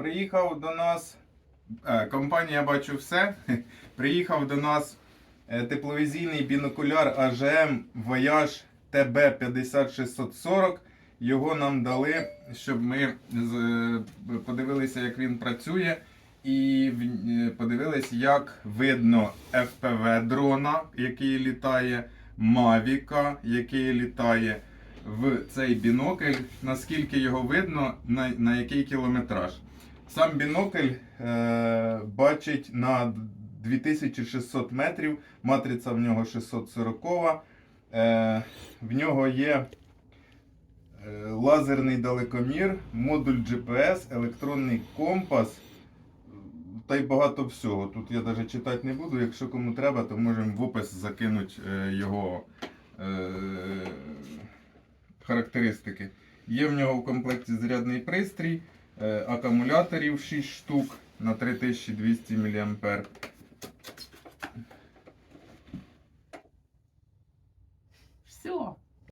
приїхав до нас. е, Компанія бачу все. Приїхав до нас е, тепловізійний бінокуляр AGM Voyage TB50640. Його нам дали, щоб ми е, подивилися, як він працює, і подивилися, як видно FPV дрона, який літає, Мавіка, який літає в цей бінокль, наскільки його видно, на, на який кілометраж. Сам бінокль е, бачить на 2600 метрів, матриця в нього 640. Е, в нього є е, лазерний далекомір, модуль GPS, електронний компас. Та й багато всього. Тут я навіть читати не буду. Якщо кому треба, то можемо в опис закинути е, його е, характеристики. Є в нього в комплекті зарядний пристрій, акумуляторів 6 штук на 3200 мА. Все.